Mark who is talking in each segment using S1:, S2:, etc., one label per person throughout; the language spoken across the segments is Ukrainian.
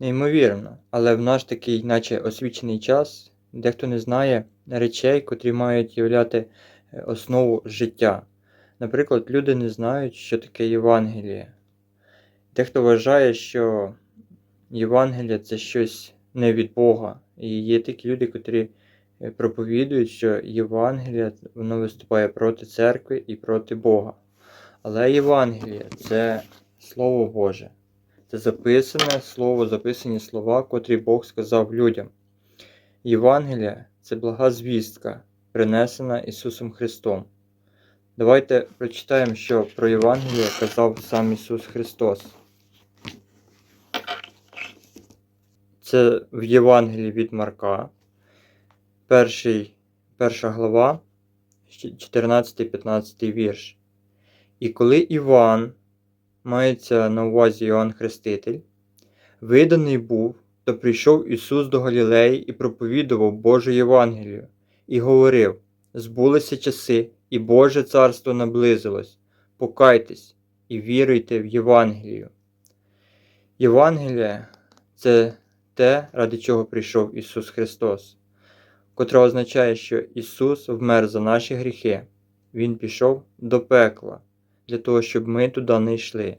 S1: неймовірно. Але в наш такий, наче освічений час, дехто не знає речей, котрі мають являти е, основу життя. Наприклад, люди не знають, що таке Євангеліє. Дехто вважає, що Євангелія це щось не від Бога. І є такі люди, котрі е, проповідують, що Євангелія воно виступає проти церкви і проти Бога. Але Євангеліє це Слово Боже. Це записане слово, записані слова, котрі Бог сказав людям. Євангелія це блага звістка, принесена Ісусом Христом. Давайте прочитаємо, що про Євангеліє казав сам Ісус Христос. Це в Євангелії від Марка, перший, перша глава, 14-15 вірш. І коли Іван, мається на увазі Іоанн Хреститель, виданий був, то прийшов Ісус до Галілеї і проповідував Божу Євангелію, і говорив: збулися часи, і Боже царство наблизилось. Покайтесь і віруйте в Євангелію. Євангелія це те, ради чого прийшов Ісус Христос, котре означає, що Ісус вмер за наші гріхи, Він пішов до пекла для того, щоб ми туди не йшли.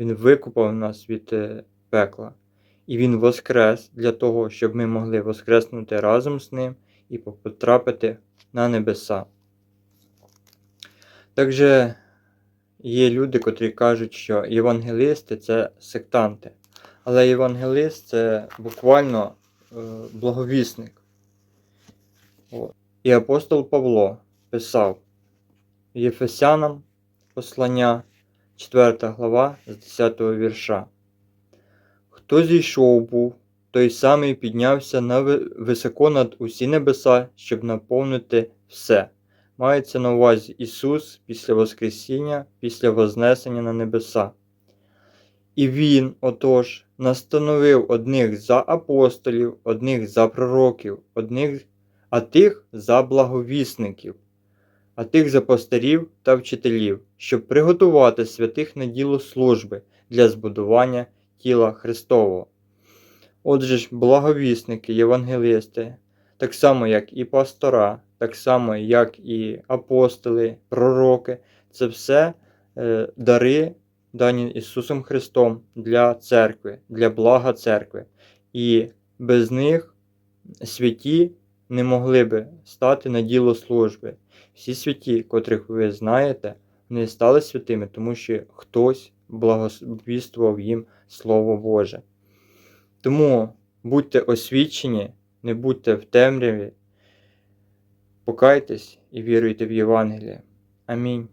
S1: Він викупав нас від е, пекла. І Він воскрес для того, щоб ми могли воскреснути разом з Ним і потрапити на небеса. Також є люди, котрі кажуть, що євангелисти це сектанти. Але євангелист це буквально е, благовісник. І апостол Павло писав Єфесянам послання, 4 глава з 10 вірша. Хто зійшов був, той самий піднявся на високо над усі небеса, щоб наповнити все. Мається на увазі Ісус після Воскресіння, після Вознесення на небеса. І Він, отож, настановив одних за апостолів, одних за пророків, одних, а тих за благовісників а тих за пастирів та вчителів, щоб приготувати святих на діло служби для збудування тіла Христового. Отже ж, благовісники, євангелисти, так само, як і пастора, так само, як і апостоли, пророки, це все е, дари, дані Ісусом Христом для церкви, для блага церкви. І без них святі не могли би стати на діло служби. Всі святі, котрих ви знаєте, вони стали святими, тому що хтось благовіствував їм Слово Боже. Тому будьте освічені, не будьте в темряві, покайтесь і віруйте в Євангеліє. Амінь.